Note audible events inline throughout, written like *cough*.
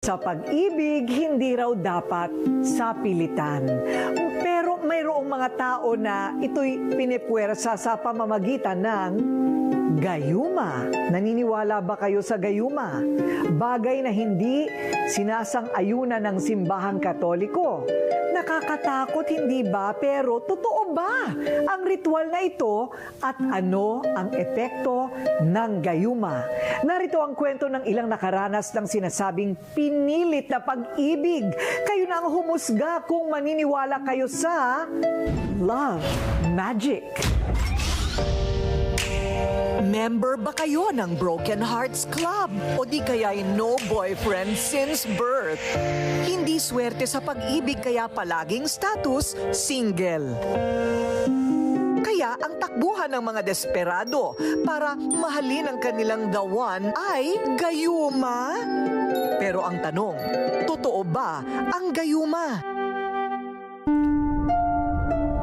Sa pag-ibig, hindi raw dapat sa pilitan. Pero mayroong mga tao na ito'y pinipwersa sa pamamagitan ng gayuma. Naniniwala ba kayo sa gayuma? Bagay na hindi sinasang-ayunan ng simbahang katoliko. Nakakatakot, hindi ba? Pero totoo ba ang ritual na ito at ano ang epekto ng gayuma? Narito ang kwento ng ilang nakaranas ng sinasabing pinilit na pag-ibig. Kayo na ang humusga kung maniniwala kayo sa love magic. Member ba kayo ng Broken Hearts Club? O di kaya'y no boyfriend since birth? Hindi swerte sa pag-ibig kaya palaging status single. Kaya ang takbuhan ng mga desperado para mahalin ang kanilang the one ay gayuma. Pero ang tanong, totoo ba ang gayuma?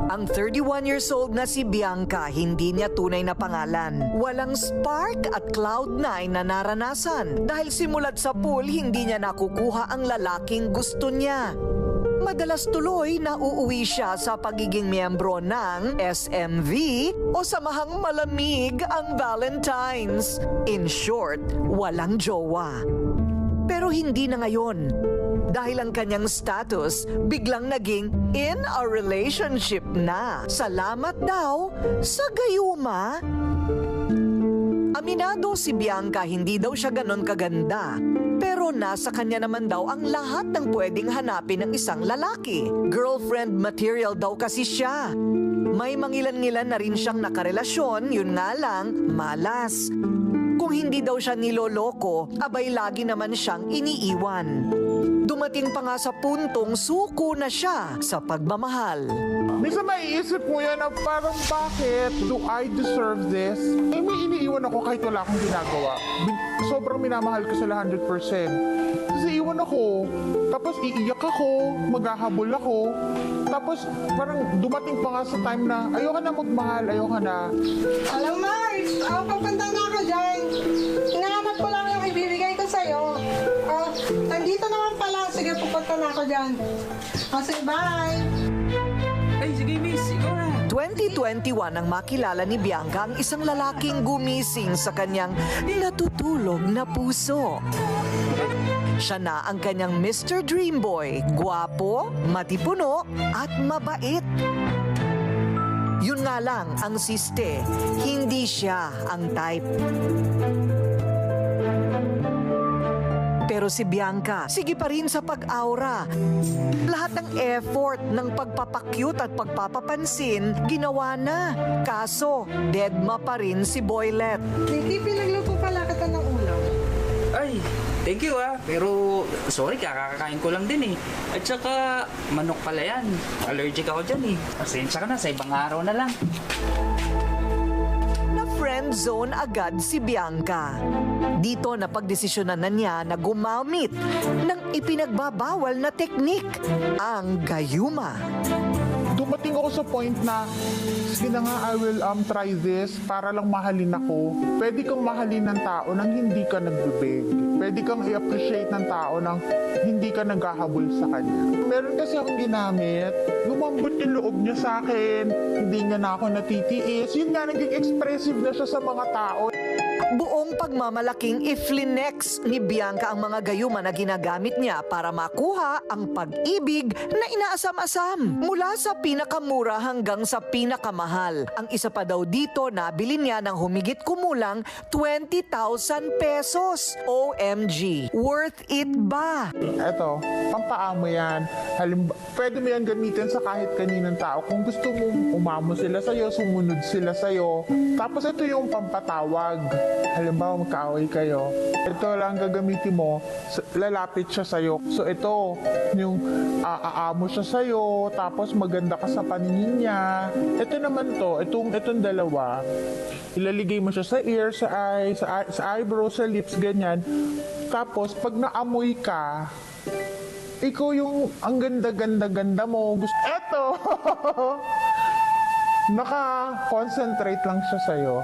Ang 31 years old na si Bianca, hindi niya tunay na pangalan. Walang spark at cloud9 na naranasan. Dahil simulat sa pool, hindi niya nakukuha ang lalaking gusto niya. Madalas tuloy na uuwi siya sa pagiging miyembro ng SMV o samahang malamig ang Valentine's. In short, walang jowa. Pero hindi na ngayon. Dahil ang kanyang status biglang naging in a relationship na. Salamat daw sa gayuma. Aminado si Bianca hindi daw siya ganon kaganda. Pero nasa kanya naman daw ang lahat ng pwedeng hanapin ng isang lalaki. Girlfriend material daw kasi siya. May mangilan-ngilan na rin siyang nakarelasyon, yun nga lang, malas. Kung hindi daw siya niloloko, abay lagi naman siyang iniiwan. Dumating pa nga sa puntong suko na siya sa pagmamahal. Minsan maiisip mo yan na parang bakit do I deserve this? Eh may iniiwan ako kahit wala akong ginagawa. Sobrang minamahal ko sila 100%. Kasi iwan ako, tapos iiyak ako, maghahabol ako. Tapos parang dumating pa nga sa time na ayoko na magmahal, ayoko na. Alam Mars, oh, papunta na ako dyan. Ako dyan. Oh, sige, bye. Ay, sige miss, ikaw na. 2021 nang makilala ni Bianca ang isang lalaking gumising sa kanyang natutulog na puso. Siya na ang kanyang Mr. Dreamboy, gwapo, matipuno at mabait. Yun nga lang ang siste, hindi siya ang type. Pero si Bianca, sige pa rin sa pag-aura. Lahat ng effort ng pagpapakyut at pagpapapansin, ginawa na. Kaso, deadma pa rin si Boylet. Nikki, pinagluto pala kita ng ulam. Ay, thank you ah. Pero, sorry, kakakain ko lang din eh. At saka, manok pala yan. Allergic ako dyan eh. Pasensya ka na, sa ibang araw na lang. Na friend zone agad si Bianca. Dito napagdesisyonan na niya na gumamit ng ipinagbabawal na teknik, ang gayuma. Dumating ako sa point na, sige na nga, I will um, try this para lang mahalin ako. Pwede kang mahalin ng tao nang hindi ka nagbibig. Pwede kang i-appreciate ng tao nang hindi ka naghahabol sa kanya. Meron kasi akong ginamit, lumambot yung loob niya sa akin, hindi niya na ako natitiis. Yun nga, naging expressive na siya sa mga tao. Buong pagmamalaking iflinex ni Bianca ang mga gayuma na ginagamit niya para makuha ang pag-ibig na inaasam-asam. Mula sa pinakamura hanggang sa pinakamahal. Ang isa pa daw dito, nabili niya ng humigit kumulang 20,000 pesos. OMG, worth it ba? Eto, pampaamo yan. Halimba, pwede mo yan gamitin sa kahit kaninang tao. Kung gusto mo umamo sila sa'yo, sumunod sila sa'yo. Tapos ito yung pampatawag. Halimbawa, magkaaway kayo. Ito lang gagamitin mo, lalapit siya sa'yo. So ito, yung aaamo siya sa'yo, tapos maganda ka sa paningin niya. Ito naman to, itong, itong dalawa, ilaligay mo siya sa ear, sa eye, sa, sa eyebrow, sa lips, ganyan. Tapos, pag naamoy ka, ikaw yung ang ganda-ganda-ganda mo. Gusto, eto! *laughs* Naka-concentrate lang siya sa'yo.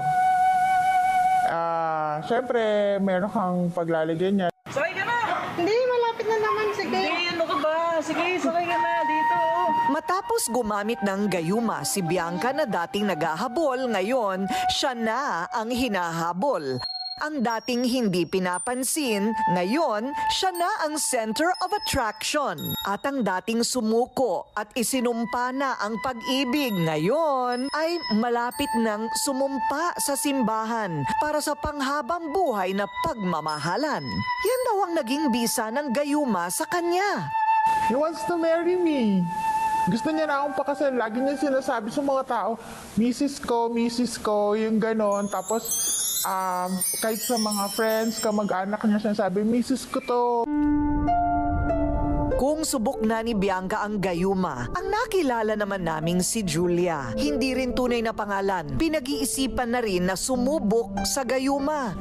Ah, syempre, meron kang paglalagyan niya. Sakay ka na! Hindi, malapit na na naman, sige. ano ka ba? Sige, sakay ka na dito. Matapos gumamit ng gayuma si Bianca na dating naghahabol, ngayon siya na ang hinahabol. Ang dating hindi pinapansin, ngayon siya na ang center of attraction. At ang dating sumuko at isinumpa na ang pag-ibig ngayon ay malapit ng sumumpa sa simbahan para sa panghabang buhay na pagmamahalan. Yan daw ang naging bisa ng gayuma sa kanya. He wants to marry me. Gusto niya na akong pakasal. Lagi niya sinasabi sa mga tao, Mrs. ko, Mrs. ko, yung ganon. Tapos, um, kahit sa mga friends, kamag-anak niya sinasabi, Mrs. ko to. Kung subok na ni Bianca ang gayuma, ang nakilala naman naming si Julia. Hindi rin tunay na pangalan. Pinag-iisipan na rin na sumubok sa gayuma.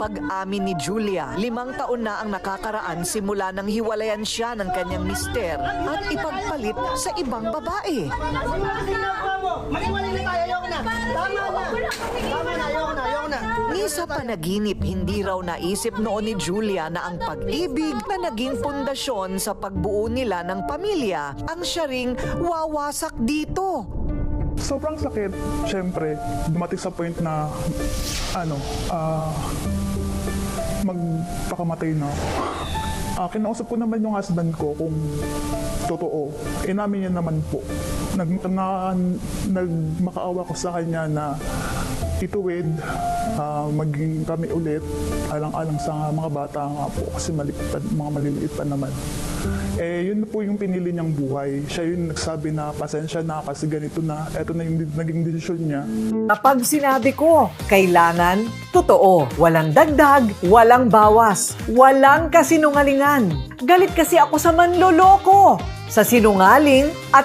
Pag-amin ni Julia, limang taon na ang nakakaraan simula nang hiwalayan siya ng kanyang mister at ipagpalit sa ibang babae. Maniwala na tayo, ayoko na. Tama na. Tama na, ayoko na, Ni sa panaginip, hindi raw naisip noon ni Julia na ang pag-ibig na naging pundasyon sa pagbuo nila ng pamilya ang siya ring wawasak dito. Sobrang sakit, syempre, dumating sa point na, ano, ah, magpakamatay na ako. Ah, kinausap ko naman yung husband ko kung totoo. Inamin niya naman po. Nag, na, nagmakaawa ko sa kanya na ituwid, ah, maging kami ulit, alang-alang sa mga bata nga po kasi maliit pa, mga maliliit pa naman. Eh, yun po yung pinili niyang buhay. Siya yung nagsabi na pasensya na kasi ganito na. Eto na yung naging desisyon niya. Kapag sinabi ko, kailangan, totoo. Walang dagdag, walang bawas, walang kasinungalingan. Galit kasi ako sa manloloko, sa sinungaling at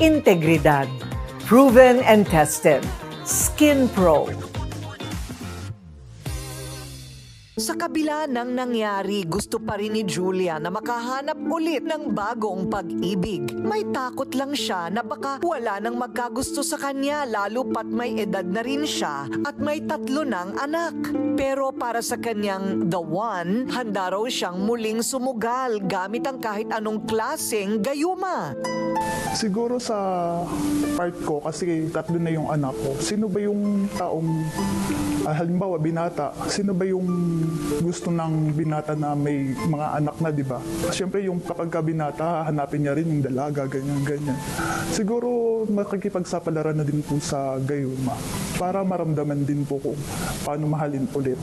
integridad, proven and tested. Skin Pro. Sa kabila ng nangyari, gusto pa rin ni Julia na makahanap ulit ng bagong pag-ibig. May takot lang siya na baka wala nang magkagusto sa kanya lalo pat may edad na rin siya at may tatlo ng anak. Pero para sa kanyang the one, handa raw siyang muling sumugal gamit ang kahit anong klaseng gayuma. Siguro sa part ko, kasi tatlo na yung anak ko, sino ba yung taong, halimbawa binata, sino ba yung gusto ng binata na may mga anak na, di ba? Siyempre yung kapag ka binata, hanapin niya rin yung dalaga, ganyan, ganyan. Siguro makikipagsapalaran na din po sa gayuma para maramdaman din po kung paano mahalin ulit.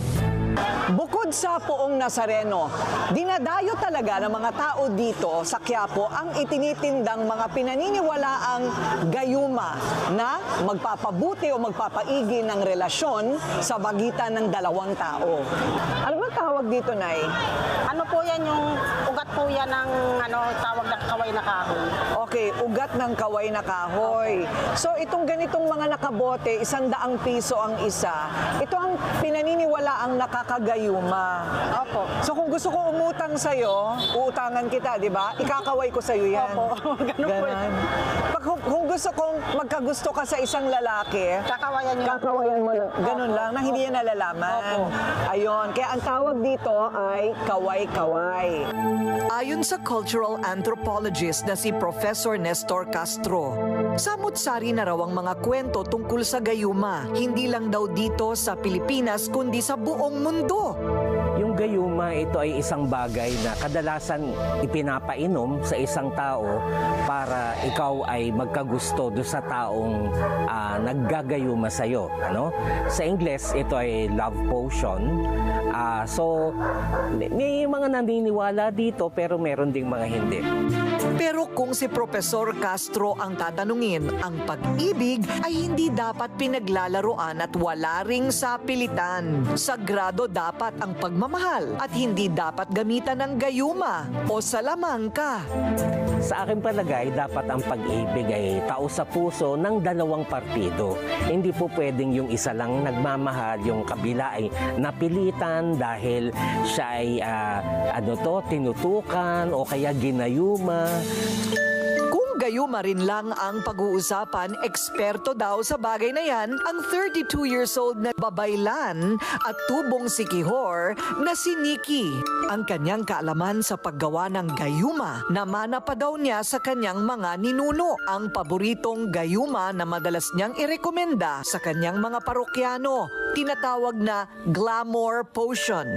Bukod sa poong Nazareno, dinadayo talaga ng mga tao dito sa Quiapo ang itinitindang mga pinaniniwalaang gayuma na magpapabuti o magpapaigi ng relasyon sa bagitan ng dalawang tao. Ano ba tawag dito, Nay? Ano po yan yung ugat po yan ng ano, tawag na kaway na kahoy. Okay, ugat ng kaway na kahoy. So itong ganitong mga nakabote, isang daang piso ang isa. Ito ang pinaniniwala ang nakakagayuma. Opo. So kung gusto ko umutang sa'yo, uutangan kita, di ba? Ikakaway ko sa'yo yan. Opo. *laughs* Ganun po Ganon. Pag, kung, kung gusto kong magkagusto ka sa isang lalaki, Kakawayan niyo. kakawayan mo lang. Ganun lang, na hindi niya nalalaman. Opo. Ayun, kaya ang tawag dito ay kaway-kaway. Ayon sa cultural anthropologist na si Professor Nestor Castro, samut-sari na raw ang mga kwento tungkol sa gayuma, hindi lang daw dito sa Pilipinas kundi sa buong mundo. Yung gayuma, ito ay isang bagay na kadalasan ipinapainom sa isang tao para ikaw ay magkagusto do sa taong ah, naggagayuma sa iyo. Ano? Sa Ingles, ito ay love potion. Ah, so, may mga naniniwala dito pero meron ding mga hindi. Pero kung si Profesor Castro ang tatanungin, ang pag-ibig ay hindi dapat pinaglalaroan at wala ring sapilitan. Sagrado dapat ang pagmamahal at hindi dapat gamitan ng gayuma o salamangka. Sa aking palagay, dapat ang pag-ibig ay tao sa puso ng dalawang partido. Hindi po pwedeng yung isa lang nagmamahal, yung kabila ay napilitan dahil siya ay ah, ano to, tinutukan o kaya ginayuma. Kung gayuma rin lang ang pag-uusapan, eksperto daw sa bagay na yan ang 32 years old na babaylan at tubong sikihor na si Nikki. Ang kanyang kaalaman sa paggawa ng gayuma, namana pa daw niya sa kanyang mga ninuno. Ang paboritong gayuma na madalas niyang irekomenda sa kanyang mga parokyano, tinatawag na glamour potion.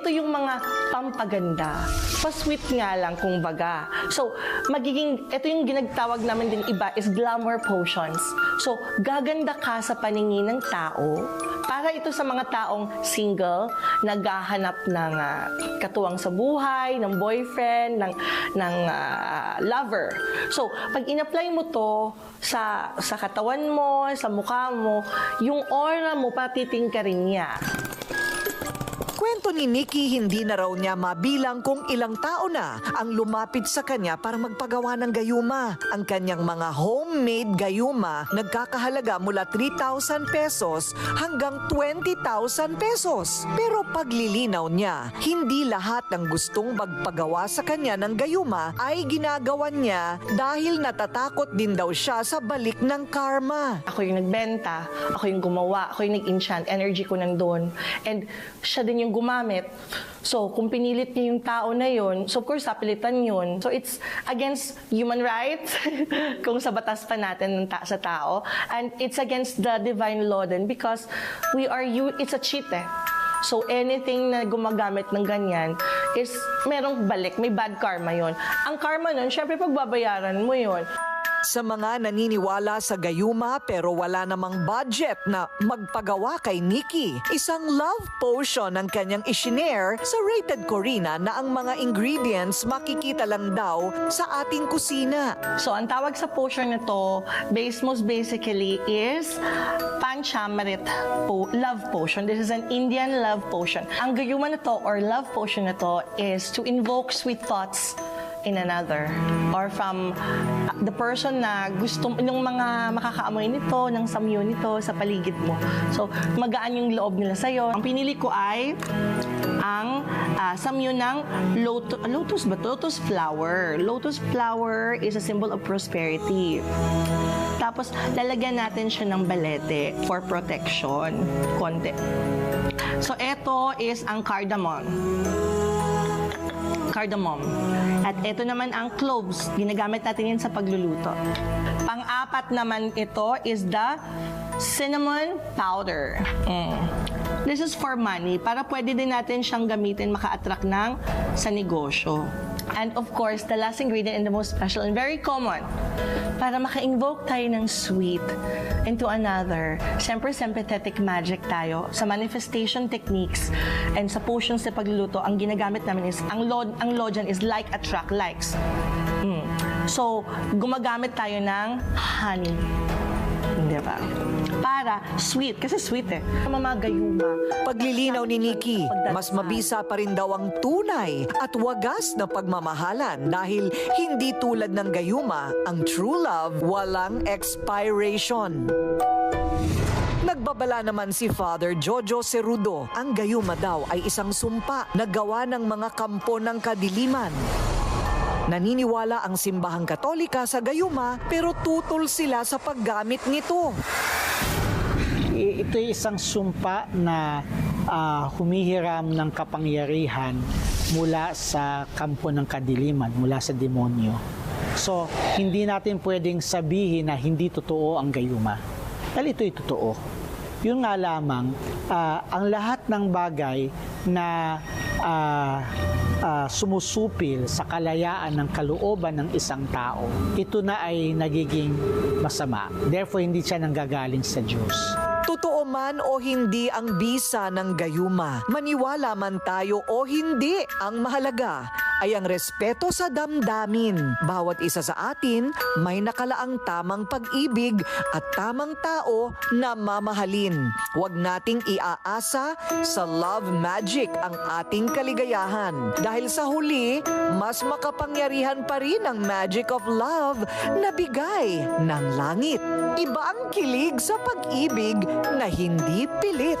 Ito yung mga pampaganda. Pa-sweet nga lang, kung baga. So, magiging, ito yung ginagtawag namin din iba is glamour potions. So, gaganda ka sa paningin ng tao para ito sa mga taong single, naghahanap ng ah, katuwang sa buhay, ng boyfriend, ng, ng ah, lover. So, pag in-apply mo to sa, sa katawan mo, sa mukha mo, yung aura mo, patiting ka rin niya. Kwento ni Nikki, hindi na raw niya mabilang kung ilang tao na ang lumapit sa kanya para magpagawa ng gayuma. Ang kanyang mga homemade gayuma nagkakahalaga mula 3,000 pesos hanggang 20,000 pesos. Pero paglilinaw niya, hindi lahat ng gustong magpagawa sa kanya ng gayuma ay ginagawan niya dahil natatakot din daw siya sa balik ng karma. Ako yung nagbenta, ako yung gumawa, ako yung nag-enchant, energy ko nandun. And siya din yung gumamit. So, kung pinilit niya yung tao na yun, so of course, sapilitan yun. So, it's against human rights, *laughs* kung sa batas pa natin ng ta- sa tao. And it's against the divine law din because we are, you, it's a cheat eh. So, anything na gumagamit ng ganyan is merong balik, may bad karma yon. Ang karma nun, syempre pagbabayaran mo yon. Sa mga naniniwala sa gayuma pero wala namang budget na magpagawa kay Nikki, isang love potion ang kanyang isinare sa Rated Corina na ang mga ingredients makikita lang daw sa ating kusina. So, ang tawag sa potion na to, base, most basically, is Panchamrit po, love potion. This is an Indian love potion. Ang gayuma na to, or love potion na to, is to invoke sweet thoughts in another or from the person na gusto yung mga makakaamoy nito ng samyo nito sa paligid mo. So magaan yung loob nila sa Ang pinili ko ay ang ah, samyo ng lotus, lotus ba? Lotus flower. Lotus flower is a symbol of prosperity. Tapos, lalagyan natin siya ng balete for protection. Konti. So, ito is ang cardamom. Cardamom. At ito naman ang cloves. Ginagamit natin yan sa pagluluto. Pang-apat naman ito is the cinnamon powder. Mm. This is for money. Para pwede din natin siyang gamitin maka-attract ng sa negosyo. And of course, the last ingredient and the most special and very common, para maka-invoke tayo ng sweet into another. Siyempre, sympathetic magic tayo. Sa manifestation techniques and sa potions sa pagluluto, ang ginagamit namin is, ang law, ang law dyan is like attract likes. Mm. So, gumagamit tayo ng honey. Di ba? Para sweet. Kasi sweet eh. Mamagayuma. Paglilinaw ni Nikki, mas mabisa pa rin daw ang tunay at wagas na pagmamahalan dahil hindi tulad ng gayuma, ang true love walang expiration. Nagbabala naman si Father Jojo Cerudo. Ang gayuma daw ay isang sumpa na gawa ng mga kampo ng kadiliman. Naniniwala ang simbahang katolika sa gayuma pero tutol sila sa paggamit nito. I- ito ay isang sumpa na ah, humihiram ng kapangyarihan mula sa kampo ng kadiliman, mula sa demonyo. So, hindi natin pwedeng sabihin na hindi totoo ang gayuma. Dahil ito'y totoo. Yun nga lamang, ah, ang lahat ng bagay na ah, ah, sumusupil sa kalayaan ng kalooban ng isang tao, ito na ay nagiging masama. Therefore, hindi siya nanggagaling sa Diyos. Totoo man o hindi ang bisa ng gayuma, maniwala man tayo o hindi, ang mahalaga, ay ang respeto sa damdamin. Bawat isa sa atin may nakalaang tamang pag-ibig at tamang tao na mamahalin. Huwag nating iaasa sa love magic ang ating kaligayahan. Dahil sa huli, mas makapangyarihan pa rin ang magic of love na bigay ng langit. Iba ang kilig sa pag-ibig na hindi pilit.